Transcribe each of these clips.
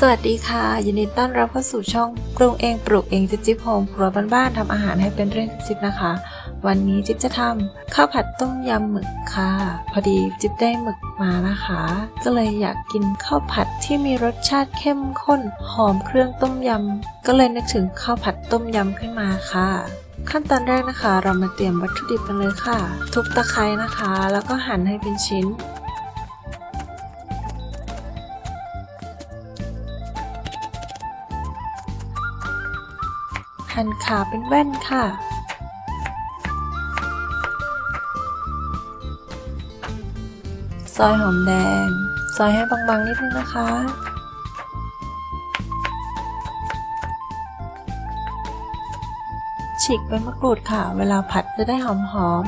สวัสดีค่ะ ยินดีต้อนรับเข้าสู่ช่องปรุงเองปลูกเองจิ๊บจิ๊บโฮมครัวบ้านๆทำอาหารให้เป็นเรื่องจิ๊บนะคะ วันนี้จิ๊บจะทำข้าวผัดต้มยำหมึกค่ะ พอดีจิ๊บได้หมึกมานะคะ ก็เลยอยากกินข้าวผัดที่มีรสชาติเข้มข้นหอมเครื่องต้มยำก็เลยนึกถึงข้าวผัดต้มยำขึ้นมาค่ะขั้นตอนแรกนะคะ เรามาเตรียมวัตถุดิบกันเลยค่ะ ทุบตะไคร้นะคะ แล้วก็หั่นให้เป็นชิ้น หั่นขาเป็นแว่นค่ะ ซอยหอมแดง ซอยให้บางๆนิดนึงนะคะฉีกใบมะกรูดค่ะ เวลาผัดจะได้หอม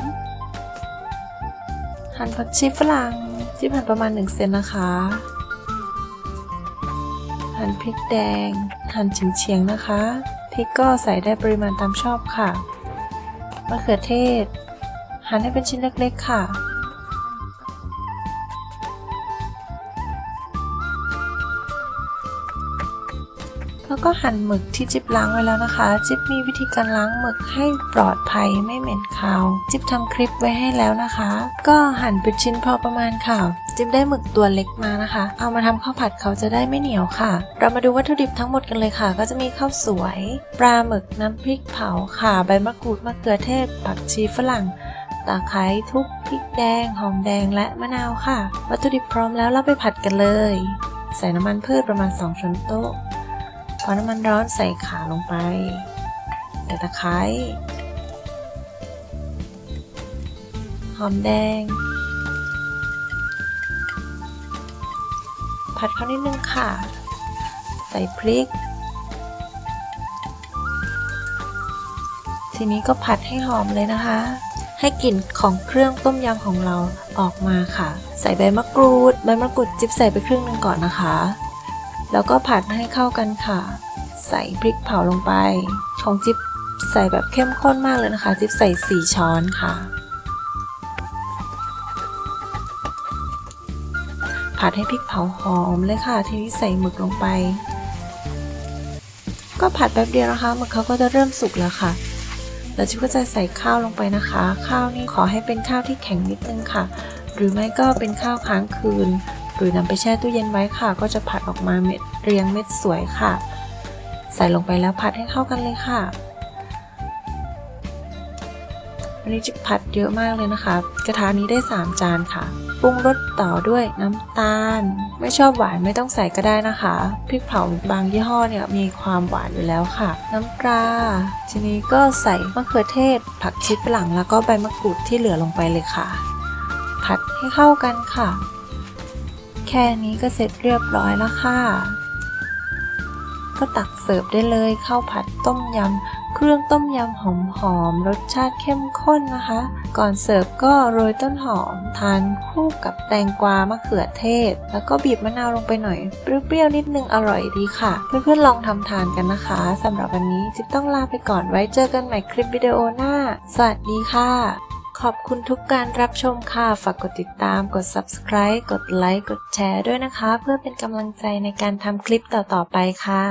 ๆหั่นผักชีฝรั่งจิ้มหั่นประมาณ1เซนนะคะ หั่นพริกแดง หั่นเฉียงๆนะคะ ริกก็ใส่ได้ปริมาณตามชอบค่ะมะเขือเทศ หั่นให้เป็นชิ้นเล็กๆค่ะ แล้วก็หั่นหมึกที่จิ๊บล้างไว้แล้วนะคะ จิ๊บมีวิธีการล้างหมึกให้ปลอดภัยไม่เหม็นคาว จิ๊บทำคลิปไว้ให้แล้วนะคะ ก็หั่นเป็นชิ้นพอประมาณค่ะ จิ๊บได้หมึกตัวเล็กมานะคะ เอามาทำข้าวผัดเขาจะได้ไม่เหนียวค่ะ เรามาดูวัตถุดิบทั้งหมดกันเลยค่ะ ก็จะมีข้าวสวย ปลาหมึกน้ำพริกเผาข่าใบมะกรูดมะเขือเทศ ผักชีฝรั่งตะไคร้ทุบพริกแดง หอมแดงและมะนาวค่ะ วัตถุดิบพร้อมแล้วเราไปผัดกันเลย ใส่น้ำมันพืชประมาณ 2 ช้อนโต๊ะ อน้ำมันร้อนใส่ขาลงไปใส่ตะไคร้หอมแดง ผัดเขานิดนึงค่ะ ใส่พริก ทีนี้ก็ผัดให้หอมเลยนะคะ ให้กลิ่นของเครื่องต้มยำของเราออกมาค่ะ ใส่ใบมะกรูด ใบมะกรูด จิบใส่ไปครึ่งหนึงก่อนนะคะ แล้วก็ผัดให้เข้ากันค่ะ ใส่พริกเผาลงไป ของจิ๊บใส่แบบเข้มข้นมากเลยนะคะ จิ๊บใส่ 4 ช้อนค่ะ ผัดให้พริกเผาหอมเลยค่ะ ทีนี้ใส่หมึกลงไป ก็ผัดแป๊บเดียวนะคะหมึกเขาก็จะเริ่มสุกแล้วค่ะแล้วจิ๊บก็จะใส่ข้าวลงไปนะคะ ข้าวนี่ขอให้เป็นข้าวที่แข็งนิดนึงค่ะ หรือไม่ก็เป็นข้าวค้างคืน หรือนำไปแช่ตู้เย็นไว้ค่ะ ก็จะผัดออกมาเม็ดเรียงเม็ดสวยค่ะ ใส่ลงไปแล้วผัดให้เข้ากันเลยค่ะวันนี้จะผัดเยอะมากเลยนะคะ กระทะนี้ได้ 3 จานค่ะ ปรุงรสต่อด้วยน้ำตาล ไม่ชอบหวานไม่ต้องใส่ก็ได้นะคะ พริกเผาบางยี่ห้อเนี่ยมีความหวานอยู่แล้วค่ะ น้ำปลา ทีนี้ก็ใส่มะเขือเทศ ผักชีฝรั่งแล้วก็ใบมะกรูดที่เหลือลงไปเลยค่ะ ผัดให้เข้ากันค่ะ แค่นี้ก็เสร็จเรียบร้อยแล้วค่ะ ก็ตักเสิร์ฟได้เลยข้าวผัดต้มยำ เครื่องต้มยำหอมๆรสชาติเข้มข้นนะคะ ก่อนเสิร์ฟก็โรยต้นหอม ทานคู่กับแตงกวามะเขือเทศ แล้วก็บีบมะนาวลงไปหน่อย เปรี้ยวๆนิดนึงอร่อยดีค่ะ เพื่อนๆลองทำทานกันนะคะสำหรับวันนี้จิ๊บต้องลาไปก่อนไว้เจอกันใหม่คลิปวิดีโอหน้า สวัสดีค่ะ ขอบคุณทุกการรับชมค่ะ ฝากกดติดตาม กด subscribe กดไลค์ กดแชร์ด้วยนะคะ เพื่อเป็นกำลังใจในการทำคลิปต่อๆไปค่ะ